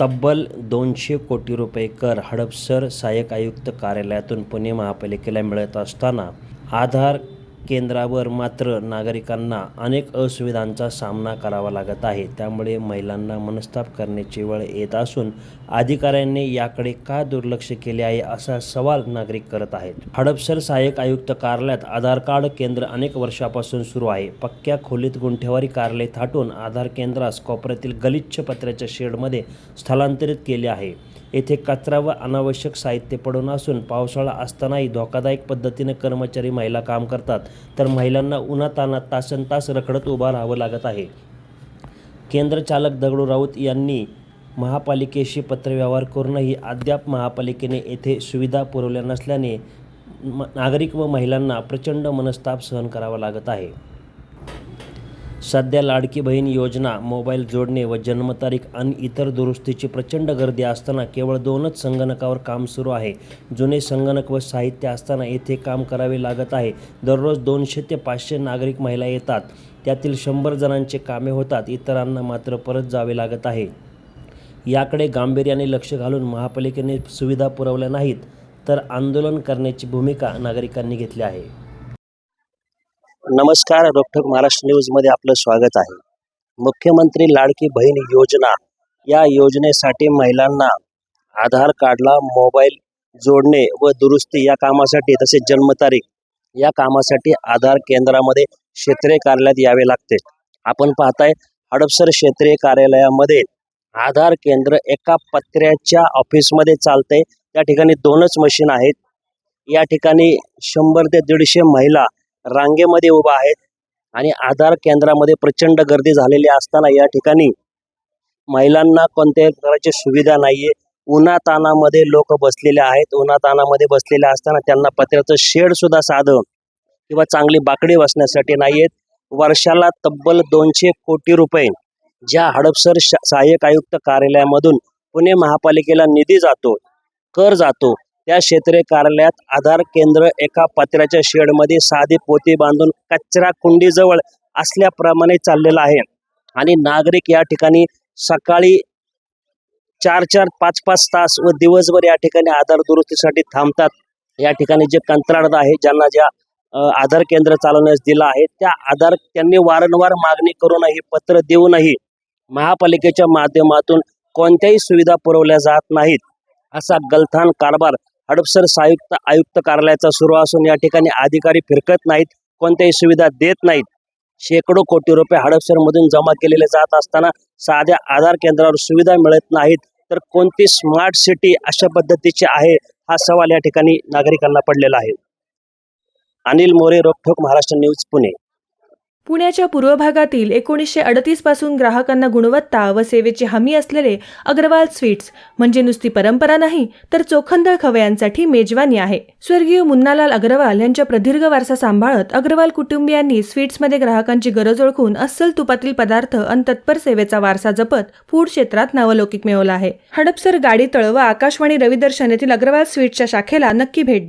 तब्बल दोनशे कोटी रुपये कर हडपसर सहाय्यक आयुक्त कार्यालयातून पुणे महापालिकेला मिळत असताना आधार केंद्रावर मात्र नागरिकांना अनेक असुविधांचा सामना करावा लागत आहे. त्यामुळे महिलांना मनस्ताप करण्याची वेळ येत असून अधिकाऱ्यांनी याकडे का दुर्लक्ष केले आहे असा सवाल नागरिक करत आहेत. हडपसर सहाय्यक आयुक्त कार्यालयात आधार कार्ड केंद्र अनेक वर्षापासून सुरू आहे. पक्क्या खोलीत गुंठेवारी कार्यालय थाटून आधार केंद्रास कोपऱ्यातील गलिच्छ पत्र्याच्या शेडमध्ये स्थलांतरित केले आहे. येथे कचरा व अनावश्यक साहित्य पडून असून पावसाळा असतानाही धोकादायक पद्धतीने कर्मचारी महिला काम करतात. तर महिलांना उन्हातानात तासन तास रखडत उभा राहावं लागत आहे. केंद्रचालक दगडू राऊत यांनी महापालिकेशी पत्रव्यवहार करूनही अद्याप महापालिकेने येथे सुविधा पुरवल्या नसल्याने म नागरिक व महिलांना प्रचंड मनस्ताप सहन करावा लागत आहे. सध्या लाडकी बहीण योजना मोबाईल जोडणे व जन्मतारीख आणि इतर दुरुस्तीची प्रचंड गर्दी असताना केवळ दोनच संगणकावर काम सुरू आहे. जुने संगणक व साहित्य असताना येथे काम करावे लागत आहे. दररोज दोनशे ते पाचशे नागरिक महिला येतात. त्यातील शंभर जणांचे कामे होतात. इतरांना मात्र परत जावे लागत आहे. याकडे गांभीर्याने लक्ष घालून महापालिकेने सुविधा पुरवल्या नाहीत तर आंदोलन करण्याची भूमिका नागरिकांनी घेतली आहे. नमस्कार रोकठोक महाराष्ट्र न्यूजमध्ये आपलं स्वागत आहे. मुख्यमंत्री लाडकी बहीण योजना. या योजनेसाठी महिलांना आधार कार्डला मोबाईल जोडणे व दुरुस्ती या कामासाठी तसेच जन्मतारीख या कामासाठी आधार केंद्रामध्ये क्षेत्रीय कार्यालयात यावे लागते. आपण पाहताय हडपसर क्षेत्रीय कार्यालयामध्ये आधार केंद्र एका पत्र्याच्या ऑफिसमध्ये चालते त्या ठिकाणी दोनच मशीन आहेत. या ठिकाणी शंभर ते दीडशे महिला रांगेमध्ये उभा आहेत आणि आधार केंद्रामध्ये प्रचंड गर्दी झालेली असताना या ठिकाणी महिलांना कोणत्याही प्रकारची सुविधा नाहीये. उन्हातानामध्ये लोक बसलेले आहेत. उन्हातानामध्ये बसलेले असताना त्यांना पत्र्याचं शेड सुद्धा साधं किंवा चांगली बाकडी बसण्यासाठी नाहीयेत. वर्षाला तब्बल दोनशे कोटी रुपये ज्या हडपसर श- सहाय्यक आयुक्त कार्यालयामधून पुणे महापालिकेला निधी जातो कर जातो त्या क्षेत्रीय कार्यालयात आधार केंद्र एका पत्र्याच्या शेडमध्ये साधी पोती बांधून कचरा कुंडीजवळ असल्याप्रमाणे चाललेला आहे. आणि नागरिक या ठिकाणी सकाळी चार चार पाच पाच तास व दिवसभर या ठिकाणी आधार दुरुस्तीसाठी थांबतात. या ठिकाणी जे कंत्राटदार आहे ज्यांना ज्या आधार केंद्र चालवण्यास दिलं आहे त्या आधार त्यांनी वारंवार मागणी करूनही पत्र देऊनही महापालिकेच्या माध्यमातून कोणत्याही सुविधा पुरवल्या जात नाहीत. असा गलथान कारभार हडपसर संयुक्त आयुक्त कार्यालयाचा सुरू असून या ठिकाणी अधिकारी फिरकत नाहीत कोणत्याही सुविधा देत नाहीत. शेकडो कोटी रुपये हडपसरमधून जमा केलेले जात असताना साध्या आधार केंद्रावर सुविधा मिळत नाहीत. तर कोणती स्मार्ट सिटी अशा पद्धतीची आहे हा सवाल या ठिकाणी नागरिकांना पडलेला आहे. अनिल मोरे रोखोक महाराष्ट्र न्यूज पुणे. पुण्याच्या पूर्व भागातील एकोणीसशे अडतीसपासून ग्राहकांना गुणवत्ता व सेवेची हमी असलेले अग्रवाल स्वीट्स म्हणजे नुसती परंपरा नाही तर चोखंदळ खवयांसाठी मेजवानी आहे. स्वर्गीय मुन्नालाल अग्रवाल यांच्या प्रदीर्घ वारसा सांभाळत अग्रवाल कुटुंबियांनी स्वीट्समध्ये ग्राहकांची गरज ओळखून अस्सल तुपातील पदार्थ आणि तत्पर सेवेचा वारसा जपत फूड क्षेत्रात नावलौकिक मिळवला आहे. हडपसर गाडी तळ व आकाशवाणी रविदर्शन येथील अग्रवाल स्वीट्सच्या शाखेला नक्की भेट द्या.